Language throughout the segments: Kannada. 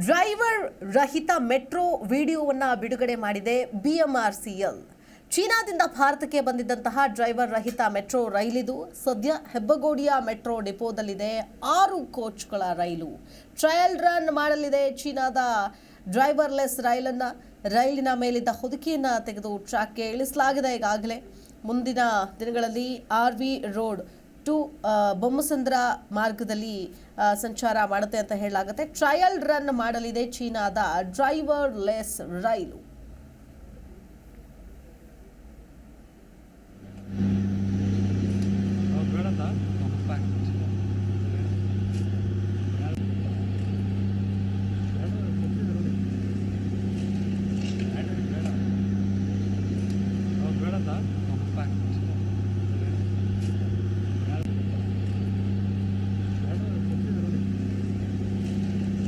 ಡ್ರೈವರ್ ರಹಿತ ಮೆಟ್ರೋ ವಿಡಿಯೋವನ್ನು ಬಿಡುಗಡೆ ಮಾಡಿದೆ ಬಿಎಂಆರ್ಸಿಎಲ್. ಚೀನಾದಿಂದ ಭಾರತಕ್ಕೆ ಬಂದಿದ್ದಂತಹ ಡ್ರೈವರ್ ರಹಿತ ಮೆಟ್ರೋ ರೈಲಿದು ಸದ್ಯ ಹೆಬ್ಬಗೋಡಿಯ ಮೆಟ್ರೋ ಡಿಪೋದಲ್ಲಿದೆ. ಆರು ಕೋಚ್ಗಳ ರೈಲು. ಟ್ರಯಲ್ ರನ್ ಮಾಡಲಿದೆ ಚೀನಾದ ಡ್ರೈವರ್ಲೆಸ್ ರೈಲನ್ನು. ರೈಲಿನ ಮೇಲಿದ್ದ ಹೊದಿಕೆಯನ್ನು ತೆಗೆದು ಟ್ರ್ಯಾಕ್ಗೆ ಇಳಿಸಲಾಗಿದೆ. ಈಗಾಗಲೇ ಮುಂದಿನ ದಿನಗಳಲ್ಲಿ R V road to Bommasandra ಮಾರ್ಗದಲ್ಲಿ ಸಂಚಾರ ಮಾಡುತ್ತೆ ಅಂತ ಹೇಳಲಾಗುತ್ತೆ. ಟ್ರಯಲ್ ರನ್ ಮಾಡಲಿದೆ ಚೀನಾದ ಡ್ರೈವರ್ ಲೆಸ್ ರೈಲು.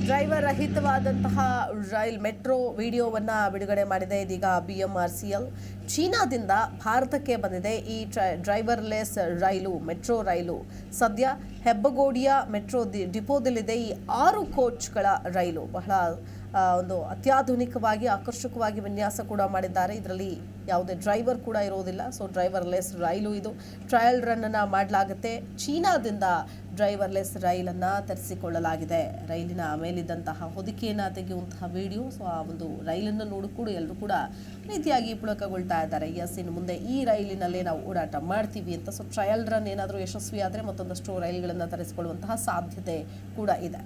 ಡ್ರೈವರ್ ರಹಿತವಾದಂತಹ ರೈಲ್ ಮೆಟ್ರೋ ವಿಡಿಯೋವನ್ನ ಬಿಡುಗಡೆ ಮಾಡಿದೆ. ಇದೀಗ B M R C L ಚೀನಾದಿಂದ ಭಾರತಕ್ಕೆ ಬಂದಿದೆ. ಈ ಡ್ರೈವರ್ಲೆಸ್ ರೈಲು, ಮೆಟ್ರೋ ರೈಲು ಸದ್ಯ ಹೆಬ್ಬಗೋಡಿಯ ಮೆಟ್ರೋ ಡಿಪೋದಲ್ಲಿದೆ. ಈ ಆರು ಕೋಚ್ಗಳ ರೈಲು ಬಹಳ ಒಂದು ಅತ್ಯಾಧುನಿಕವಾಗಿ, ಆಕರ್ಷಕವಾಗಿ ವಿನ್ಯಾಸ ಕೂಡ ಮಾಡಿದ್ದಾರೆ. ಇದರಲ್ಲಿ ಯಾವುದೇ ಡ್ರೈವರ್ ಕೂಡ ಇರೋದಿಲ್ಲ. ಸೊ ಡ್ರೈವರ್ಲೆಸ್ ರೈಲು ಇದು. ಟ್ರಯಲ್ ರನ್ ಅನ್ನ ಮಾಡಲಾಗುತ್ತೆ. ಚೀನಾದಿಂದ ಡ್ರೈವರ್ಲೆಸ್ ರೈಲನ್ನು ತರಿಸಿಕೊಳ್ಳಲಾಗಿದೆ. ರೈಲಿನ ಮೇಲಿದ್ದಂತಹ ಹೊದಿಕೆಯನ್ನು ತೆಗೆಯುವಂತಹ ವಿಡಿಯೋ ಸೊ ಆ ಒಂದು ರೈಲನ್ನು ನೋಡಿ ಕೂಡ ಎಲ್ಲರೂ ಕೂಡ ರೀತಿಯಾಗಿ ಪುಳಕಗೊಳ್ತಾ ಇದ್ದಾರೆ. ಎಸ್ ಇನ್ನು ಮುಂದೆ ಈ ರೈಲಿನಲ್ಲೇ ನಾವು ಓಡಾಟ ಮಾಡ್ತೀವಿ ಅಂತ. ಸೊ ಟ್ರಯಲ್ ರನ್ ಏನಾದರೂ ಯಶಸ್ವಿಯಾದರೆ ಮತ್ತೊಂದಷ್ಟು ರೈಲುಗಳನ್ನು ತರಿಸಿಕೊಳ್ಳುವಂತಹ ಸಾಧ್ಯತೆ ಕೂಡ ಇದೆ.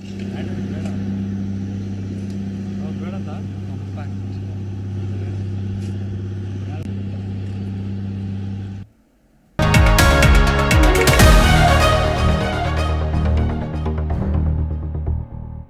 ಬೇಡ ಬೇಡ.